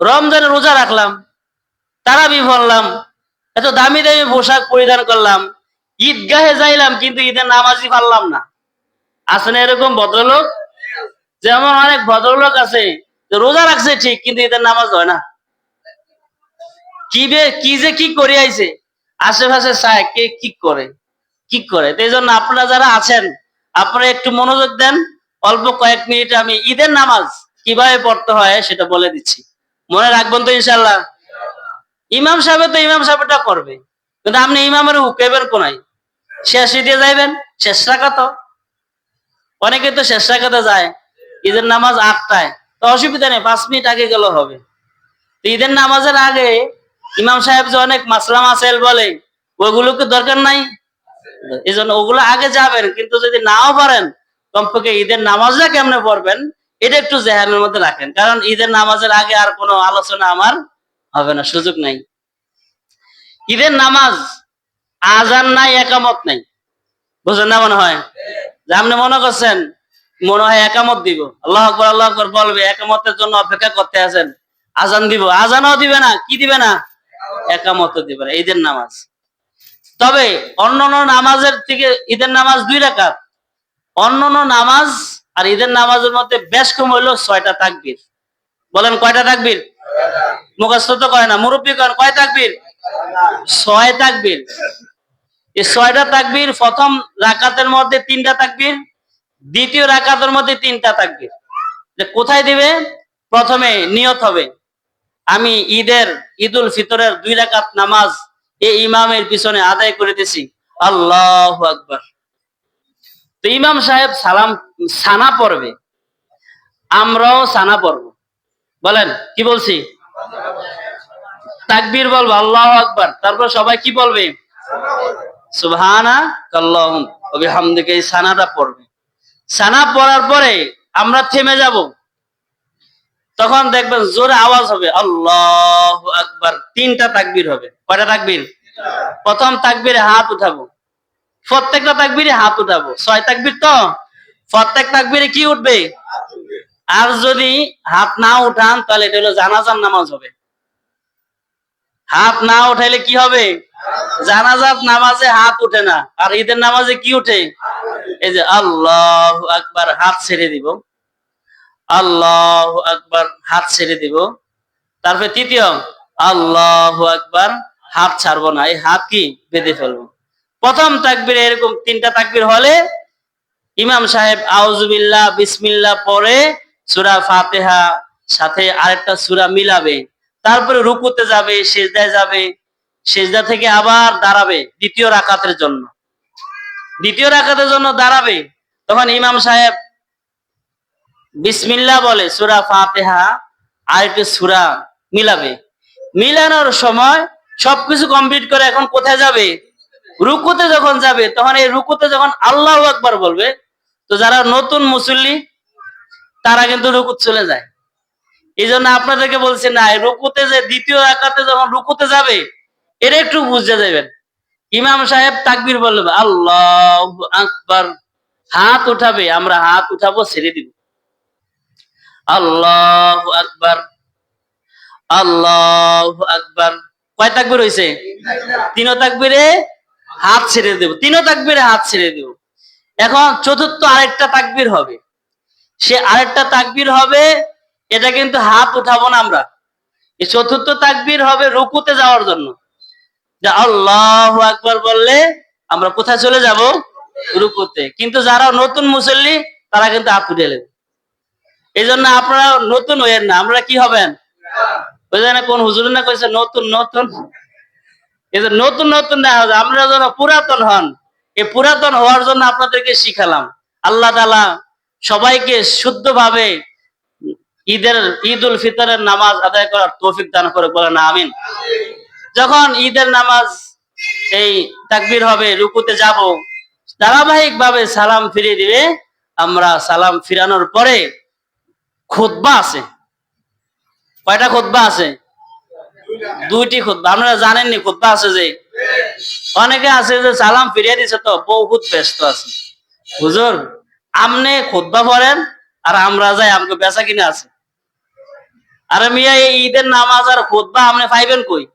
রমজানে রোজা রাখলাম, তারাবি পড়লাম, এত দামি দামি পোশাক পরিধান করলাম, ঈদগাহে যাইলাম কিন্তু ঈদের নামাজই পারলাম না। না এরকম ভদ্রলোক? যেমন অনেক ভদ্রলোক আছে রোজা রাখছে ঠিক, কিন্তু ঈদের নামাজ হয় না। কি কি যে কি করে আইছে? আশেপাশে চায় কে কি করে কি করে? তো এই জন্য আপনারা যারা আছেন, আপনারা একটু মনোযোগ দেন, অল্প কয়েক মিনিট আমি ঈদের নামাজ কীভাবে পড়তে হয় সেটা বলে দিচ্ছি। মনে রাখবেন তো ইনশাল্লাহ ইমাম সাহেব তো ইমাম সাহেবটা করবে। কিন্তু আপনি ইমামের হুকেবের কোনাই শেষ দিয়ে যাইবেন, শেষ রাখা তো অনেকে তো শেষ রাখাতে যায়, ঈদের নামাজ আটটায়। তো অসুবিধা নেই, পাঁচ মিনিট আগে গেলে হবে। তো ঈদের নামাজের আগে ইমাম সাহেব যে অনেক মাসলা মাসাইল বলে ওগুলোকে দরকার নাই? এই জন্য ওগুলো আগে যাবেন, কিন্তু যদি নাও পারেন, কমপক্ষে ঈদের নামাজটা কেমনে পড়বেন? এটা একটু জেহানের মধ্যে রাখেন, কারণ ঈদের নামাজের আগে আর কোনো আলোচনা আমার হবে না, সুযোগ নাই। ঈদের নামাজ আজান নাই, একামত নাই। বুঝলেন না মনে হয়? আপনি মনে করছেন, মনে হয় একামত দিব। আল্লাহ আকবর আল্লাহ আকবর বলবে, একামতের জন্য অপেক্ষা করতে আছেন। আজান দিব, আজানও দিবে না, কি দিবে না? একামত দিবে না, ঈদের নামাজ। তবে অন্যান্য নামাজের থেকে ঈদের নামাজ দুই রাকাত। অন্যান্য নামাজ আর ঈদের নামাজের মধ্যে বেশ কম হইল ছয়টা তাকবীর। বলেন, কয়টা তাকবীর? মুখস্থ তো করে না, মুরব্বী করেন কয় তাকবীর? ছয় তাকবীর। এই ছয়টা তাকবীর, প্রথম রাকাতের মধ্যে তিনটা তাকবীর, দ্বিতীয় রাকাতের মধ্যে তিনটা তাকবীর। কোথায় দিবে? প্রথমে নিয়ত হবে। আমি ঈদের, ঈদুল ফিতরের দুই রাকাত নামাজ এই ইমামের পিছনে আদায় করিতেছি আল্লাহ আকবার। তো ইমাম সাহেব সালাম, সানা পড়বে। আমরাও সানা পড়ব। বলেন, কি বলছি? তাকবীর বলব, আল্লাহ আকবার। তারপর সবাই কি বলবে? সানাটা পড়বে। সানা পড়ার পরে আমরা থেমে যাব। তখন দেখবেন জোরে আওয়াজ হবে, আল্লাহ আকবার। তিনটা তাকবীর হবে। কয়টা তাকবীর? প্রথম তাকবীরে হাত উঠাবো। প্রত্যেকটা তাকবীরে হাত উঠাবো। ছয় তাকবীর তো? প্রত্যেক তাকবীরে কি উঠবে? আর যদি হাত না উঠান, তাহলে এটা হলো জানাজার নামাজ হবে। হাত না উঠাইলে কি হবে? জানাজার নামাজে হাত উঠে না। আর ঈদের নামাজে কি উঠে? এই যে আল্লাহ আকবার, হাত ছেড়ে দিব। আল্লাহ আকবার, হাত ছেড়ে দিব। তারপরে তৃতীয়, আল্লাহ আকবার, হাত ছাড়বো না। এই হাত কি? বেঁধে ফেলব। প্রথম তাকবিরে এরকম তিনটা তাকবির হলে ইমাম সাহেব আউজুবিল্লাহ বিসমিল্লাহ পরে সুরা ফাতেহা সাথে আরেকটা সুরা মিলাবে। তারপরে রুকুতে যাবে, সেজদায় যাবে, সেজদা থেকে আবার দাঁড়াবে দ্বিতীয় রাকাতের জন্য। দ্বিতীয় রাকাতের জন্য দাঁড়াবে, তখন ইমাম সাহেব বিসমিল্লাহ বলে সুরা ফাতেহা আর একটু সুরা মিলাবে। মিলানোর সময় সবকিছু কমপ্লিট করে এখন কোথায় যাবে? রুকুতে যখন যাবে, তখন এই রুকুতে যখন আল্লাহ আকবার বলবে, তো যারা নতুন মুসল্লি, তারা কিন্তু রুকুত চলে যায়। এই জন্য আপনাদেরকে বলছি না রুকুতে যে দ্বিতীয় একাতে যখন রুকুতে যাবে এটা একটু বুঝতে যাবেন। ইমাম সাহেব তাকবির বলবে আল্লাহ আকবার, হাত উঠাবে, আমরা হাত উঠাবো, ছেড়ে দিব। আল্লাহ আকবার আল্লাহ আকবার। কয় তাকবির হয়েছে তিনও তাকবিরে হাত ছেড়ে দেব। তিনও তাকবিরে হাত ছেড়ে দেব। এখন চতুর্থ আরেকটা তাকবির হবে। সে আরেকটা তাকবির হবে, এটা কিন্তু হাত উঠাবো না আমরা। এই চতুর্থ তাকবির হবে রুকুতে যাওয়ার জন্য। যে আল্লাহ আকবার বললে আমরা কোথায় চলে যাব? রুকুতে। কিন্তু যারা নতুন মুসল্লি, তারা কিন্তু হাত উঠে নেবে। এই জন্য আপনারা নতুন হইয়েন না। আমরা কি হবেন? বুঝলেন কোন হুজুর না কইছে, নতুন নতুন। এই যে নতুন নতুন না হবে আমরা যেন পুরাতন হন, এই পুরাতন হওয়ার জন্য আপনাদেরকে শিখালাম। আল্লাহ তালা সবাইকে শুদ্ধভাবে ঈদের ঈদ উল ফিতরের নামাজ আদায় করার তৌফিক দান করে বলেন আমিন। যখন ঈদের নামাজ এই তাকবির হবে, রুকুতে যাব ধারাবাহিক ভাবে সালাম ফিরিয়ে দিবে, আমরা সালাম ফিরানোর পরে খুতবা আছে। কয়টা খুতবা আছে? দুইটি খুতবা। আপনারা জানেননি, খুতবা আছে যে, অনেকে আছে যে সালাম ফিরিয়ে দিছে তো, বহুত ব্যস্ত আছে। হুজুর আমনে খুতবা পড়েন, আর আমরা যাই, আমাকে বেচা কিনে আছে। আরে মিয়া, এই ঈদের নামাজ আর খুতবা আপনি পাইবেন কই?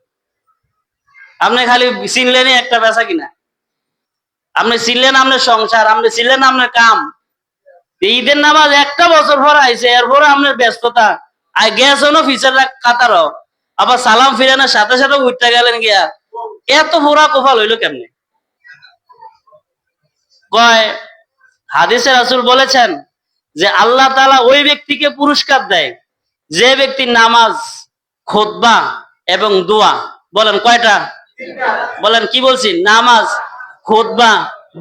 আপনি খালি চিনলেনই একটা বেচা কিনা। আপনি চিনলেন আপনার সংসার, আপনি চিনলেন আপনার কাম। ঈদের নামাজ একটা বছর পর আইছে এরপরে আপনার ব্যস্ততা। আর গেছেনও ফিচার কাতারও। আবার সালাম ফিরানোর সাথে সাথে উঠতে গেলেন গিয়া। এত পুরা কোফাল হইল কেমনে? কয়, হাদিসে রাসূল বলেছেন যে আল্লাহ তাআলা ওই ব্যক্তিকে পুরস্কার দেয়, যে ব্যক্তি নামাজ, খুতবা এবং দোয়া। বলেন কয়টা? বলেন, কি বলছি? নামাজ, খুতবা,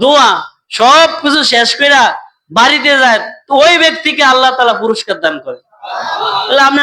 দোয়া সব কিছু শেষ করে বাড়িতে যায় ওই ব্যক্তিকে আল্লাহ তালা পুরস্কার দান করে। তাহলে আপনি